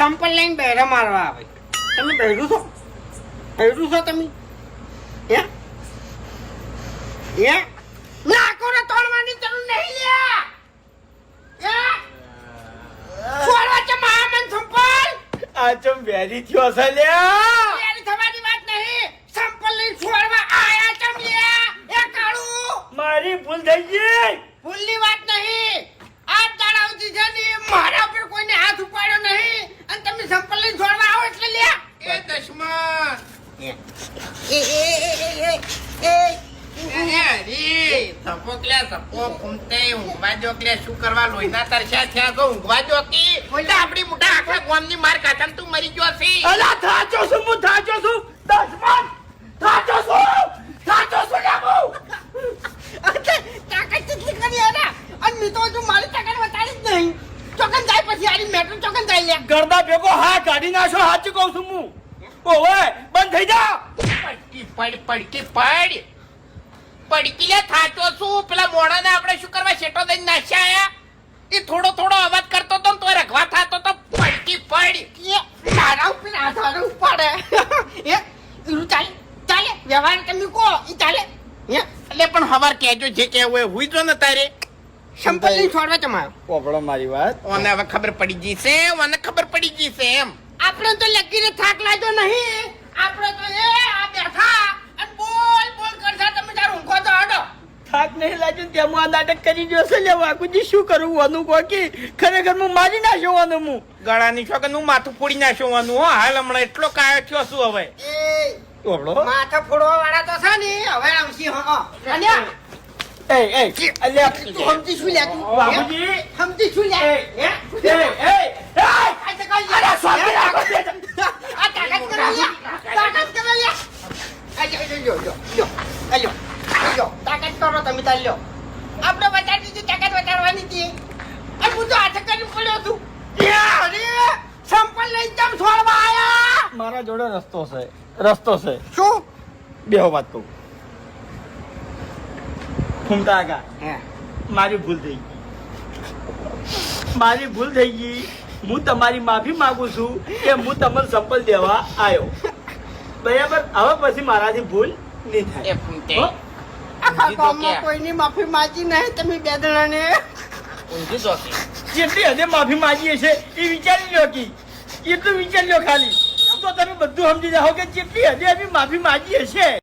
સંપલ લઈને બહેરા મારવા આવે. તમે બહેરું છો? બહેરું છો તમે? હે? હે? નાકો ને તોડવાની જરૂર નહીં લ્યા હે? છોડવા છે મહામન સંપલ? આ ચમ વેરી થયો છે લ્યા યાર થવાની વાત નહીં. સંપલ લઈને છોડવા આયા ચમ એ કાળુ? મારી ભૂલ થઈ ગઈ. ભૂલની વાત નહીં. આ છે ને મારા પર કોઈને હાથ ઉપાડ્યો નહીં અને તમે સંપલ લઈને છોડવા આવો એટલે લ્યા એ દશમન એ એ એ એ એ એ હરી ધપોકલ્યા ધપો ફૂમતે ઊંઘવા જો શું કરવા લોહીના તરસ્યા થયા તો ઊંઘવા જો કી ઓલા આપણી મોટા આખા ગામની માર ખાતા તું મરી ગયો છે. અલા થાચો છું હું થાચો છું. દસમન થાચો છું. થાચો છું લ્યા હું તાકાત કેટલી કરી એના? અને મી તો હજુ મારી તાકાત વટાડી જ નહીં. ચોકન જાય પછી આરી મેટ્રો ચોકન જાય લે. ગરબા ભેગો હા કાઢી નાખો હાચું કહું છું હું. ઓવે બંધ થઈ જા. પડકી પડ પડકી પડ. પડકી લે થાચો છું. પેલા મોણાને આપણે શું કરવા? શેટો દઈને નાખ્યા આયા? એ થોડો થોડો અવાજ કરતો તો તો રખવા થાતો તો પડકી પડ. એ મારા ઉપર આધાર ઉપાડે. એ ઈરું ચાલે ચાલે વ્યવહાર તમે કહો ઈ ચાલે. હે? એટલે પણ હવાર કહેજો જે કહેવું હોય હુઈ જો ને તારે. સંપલ લઈને છોડવા તમારો. પોપડો મારી વાત. ઓને હવે ખબર પડી ગઈ છે ઓને ખબર પડી ગઈ છે એમ. આપણે તો લગીને થાક લાગ્યો નહીં. આપણે તો એ આ બેઠા અને બોલ બોલ કરતા તમે તાર ઊંઘો તો હડો થાક નહીં લાગ્યો ત્યાં હું આ નાટક કરી ગયો છે લે વાકુજી શું કરું? વાનું કોકી ખરેખર હું મારી નાખ્યો વાનું હું. ગળાની છોકર હું માથું ફોડી નાખવાનું હો. હાલ હમણાં એટલો કાયો થયો છું હવે. એ માથા ફોડવા વાળા તો છે ને હવે આવશે હા અલ્યા એ એ અલ્યા. તું સમજી શું લે તું? બાબુજી. સમજી શું લે એ, એ એ એ. આ તો કઈ અરે સ્વામી રાખો આ તાકાત કરો લ્યા? તાકાત કરો લ્યા? આ જો જો જો જો જો. આ લ્યો તાકાત કરો તમે તાર લ્યો. આપણે બતાડી દીધી તાકાત બતાડવાની હતી. અને હું તો હાથે કરીને પડ્યો છું. અરે સંપલ લઈ જમ છોડવા આયા? મારા જોડે રસ્તો છે રસ્તો છે. શું? બેહો વાત કહું. ફૂમતા આગા. મારી ભૂલ થઈ ગઈ. મારી ભૂલ થઈ ગઈ. હું તમારી માફી માંગુ છું કે હું તમને સંપલ દેવા આવ્યો બરાબર? હવે પછી મારાથી ભૂલ નહીં થાય? આખા ગામમાં કોઈની માફી માંગી નહીં તમે બે જણાને. ઊંઘી જો જેટલી હદે માફી માંગીએ છે એ વિચારી લો કે. એટલું વિચારી લો ખાલી. તો તમે બધું સમજી જાઓ કે જેટલી હદે અમે માફી માંગીએ છે